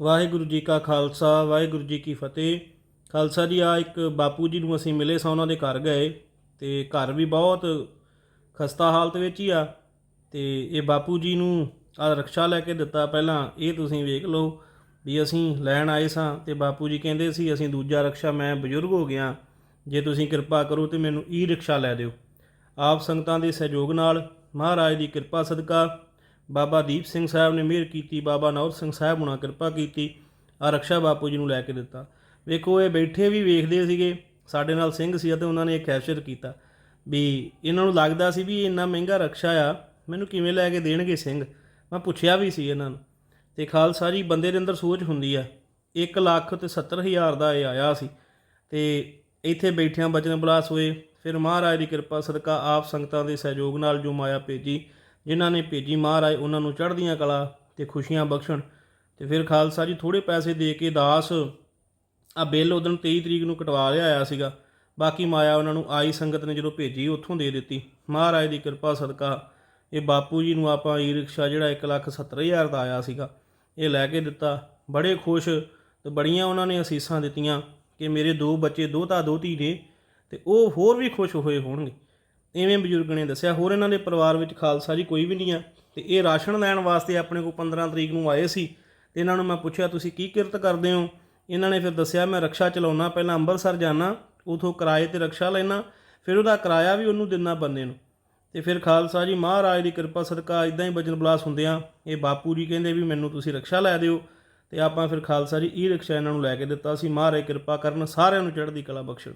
ਵਾਹਿਗੁਰੂ ਜੀ ਕਾ ਖਾਲਸਾ, ਵਾਹਿਗੁਰੂ ਜੀ ਕੀ ਫਤਿਹ। ਖਾਲਸਾ ਜੀ, ਆ ਇੱਕ ਬਾਪੂ ਜੀ ਨੂੰ ਅਸੀਂ ਮਿਲੇ ਸਾਂ, ਉਹਨਾਂ ਦੇ ਘਰ ਗਏ ਤੇ ਘਰ ਵੀ ਬਹੁਤ ਖਸਤਾ ਹਾਲਤ ਵਿੱਚ ਹੀ ਆ ਤੇ ਇਹ ਬਾਪੂ ਜੀ ਨੂੰ ਆ ਰਕਸ਼ਾ ਲੈ ਕੇ ਦਿੱਤਾ। ਪਹਿਲਾਂ ਇਹ ਤੁਸੀਂ ਵੇਖ ਲਓ ਵੀ ਅਸੀਂ ਲੈਣ ਆਏ ਸਾਂ ਤੇ ਬਾਪੂ ਜੀ ਕਹਿੰਦੇ ਸੀ, ਅਸੀਂ ਦੂਜਾ ਰਕਸ਼ਾ, ਮੈਂ ਬਜ਼ੁਰਗ ਹੋ ਗਿਆ। ਜੇ ਤੁਸੀਂ ਕਿਰਪਾ ਕਰੋ ਤੇ ਮੈਨੂੰ ਈ ਰਿਕਸ਼ਾ ਲੈ ਦਿਓ। ਆਪ ਸੰਗਤਾਂ ਦੇ ਸਹਿਯੋਗ ਨਾਲ ਮਹਾਰਾਜ ਦੀ ਕਿਰਪਾ ਸਦਕਾ ਬਾਬਾ ਦੀਪ ਸਿੰਘ ਸਾਹਿਬ ਨੇ ਮਿਹਰ ਕੀਤੀ, ਬਾਬਾ ਨੌਰ ਸਿੰਘ ਸਾਹਿਬ ਹੁਣਾਂ ਕਿਰਪਾ ਕੀਤੀ ਆ ਰਕਸ਼ਾ ਬਾਪੂ ਜੀ ਨੂੰ ਲੈ ਕੇ ਦਿੱਤਾ। ਵੇਖੋ, ਇਹ ਬੈਠੇ ਵੀ ਵੇਖਦੇ ਸੀਗੇ, ਸਾਡੇ ਨਾਲ ਸਿੰਘ ਸੀ ਅਤੇ ਉਹਨਾਂ ਨੇ ਇਹ ਕੈਪਚਰ ਕੀਤਾ। ਵੀ ਇਹਨਾਂ ਨੂੰ ਲੱਗਦਾ ਸੀ ਵੀ ਇੰਨਾ ਮਹਿੰਗਾ ਰਕਸ਼ਾ ਆ, ਮੈਨੂੰ ਕਿਵੇਂ ਲੈ ਕੇ ਦੇਣਗੇ ਸਿੰਘ? ਮੈਂ ਪੁੱਛਿਆ ਵੀ ਸੀ ਇਹਨਾਂ ਨੂੰ। ਤੇ ਖਾਲਸਾ ਜੀ, ਬੰਦੇ ਦੇ ਅੰਦਰ ਸੋਚ ਹੁੰਦੀ ਆ 1 ਲੱਖ ਤੇ 70 ਹਜ਼ਾਰ ਦਾ ਇਹ ਆਇਆ ਸੀ। ਤੇ ਇੱਥੇ ਬੈਠਿਆਂ ਬਚਨ ਬਲਾਸ ਹੋਏ, ਫਿਰ ਮਹਾਰਾਜ ਦੀ ਕਿਰਪਾ ਸਦਕਾ ਆਪ ਸੰਗਤਾਂ ਦੇ ਸਹਿਯੋਗ ਨਾਲ ਜੋ ਮਾਇਆ ਭੇਜੀ ਜਿਨ੍ਹਾਂ ਨੇ ਭੇਜੀ ਮਹਾਰਾਜ ਉਹਨਾਂ ਨੂੰ ਚੜ੍ਹਦੀਆਂ ਕਲਾ ਤੇ ਖੁਸ਼ੀਆਂ ਬਖਸ਼ਣ। ਤੇ ਫਿਰ ਖਾਲਸਾ ਜੀ ਥੋੜੇ ਪੈਸੇ ਦੇ ਕੇ ਦਾਸ ਆ ਬਿੱਲ ਉਦੋਂ 23 ਤਰੀਕ ਨੂੰ ਕਟਵਾ ਲਿਆ ਆਇਆ ਸੀਗਾ। ਬਾਕੀ ਮਾਇਆ ਉਹਨਾਂ ਨੂੰ ਆਈ ਸੰਗਤ ਨੇ ਜਦੋਂ ਭੇਜੀ ਉੱਥੋਂ ਦੇ ਦਿੱਤੀ। ਮਹਾਰਾਜ ਦੀ ਕਿਰਪਾ ਸਦਕਾ ਇਹ ਬਾਪੂ ਜੀ ਨੂੰ ਆਪਾਂ ਈ ਰਿਕਸ਼ਾ ਜਿਹੜਾ 170000 ਦਾ ਆਇਆ ਸੀਗਾ, ਇਹ ਲੈ ਕੇ ਦਿੱਤਾ। ਬੜੇ ਖੁਸ਼ ਤੇ ਬੜੀਆਂ ਉਹਨਾਂ ਨੇ ਅਸੀਸਾਂ ਦਿੱਤੀਆਂ ਕਿ ਮੇਰੇ ਦੋ ਬੱਚੇ ਦੋਤਾ ਦੋਤੀ ਨੇ ਤੇ ਉਹ ਹੋਰ ਵੀ ਖੁਸ਼ ਹੋਏ ਹੋਣਗੇ। ਇਵੇਂ ਬਜ਼ੁਰਗ ਨੇ ਦੱਸਿਆ, ਹੋਰ ਇਹਨਾਂ ਦੇ ਪਰਿਵਾਰ ਵਿੱਚ ਖਾਲਸਾ ਜੀ ਕੋਈ ਵੀ ਨਹੀਂ ਆ, ਤੇ ਇਹ ਰਾਸ਼ਨ ਲੈਣ ਵਾਸਤੇ ਆਪਣੇ ਕੋਲ 15 ਤਰੀਕ ਨੂੰ ਆਏ ਸੀ, ਤੇ ਇਹਨਾਂ ਨੂੰ ਮੈਂ ਪੁੱਛਿਆ, ਤੁਸੀਂ ਕੀ ਕਿਰਤ ਕਰਦੇ ਹੋ? ਇਹਨਾਂ ਨੇ ਫਿਰ ਦੱਸਿਆ, ਮੈਂ ਰਕਸ਼ਾ ਚਲਾਉਣਾ ਪਹਿਲਾਂ ਅੰਮ੍ਰਿਤਸਰ ਜਾਣਾ ਉਥੋਂ ਕਿਰਾਏ ਤੇ ਰਕਸ਼ਾ ਲੈਣਾ ਫਿਰ ਉਹਦਾ ਕਿਰਾਇਆ ਵੀ ਉਹਨੂੰ ਦਿੰਨਾ ਬੰਦੇ ਨੂੰ। ਤੇ ਫਿਰ ਖਾਲਸਾ ਜੀ, ਮਹਾਰਾਜ ਦੀ ਕਿਰਪਾ, ਸਦਕਾ ਇਦਾਂ ਹੀ ਬਚਨ ਬਲਾਸ ਹੁੰਦਿਆਂ ਇਹ ਬਾਪੂ ਜੀ ਕਹਿੰਦੇ ਵੀ ਮੈਨੂੰ ਤੁਸੀਂ ਰਕਸ਼ਾ ਲੈ ਦਿਓ। ਤੇ ਆਪਾਂ ਫਿਰ ਖਾਲਸਾ ਜੀ ਈ ਰਿਕਸ਼ਾ ਇਹਨਾਂ ਨੂੰ ਲੈ ਕੇ ਦਿੱਤਾ ਸੀ, ਮਹਾਰਾਜ ਕਿਰਪਾ ਕਰਨ ਸਾਰਿਆਂ ਨੂੰ ਚੜ੍ਹਦੀ ਕਲਾ ਬਖਸ਼ਣ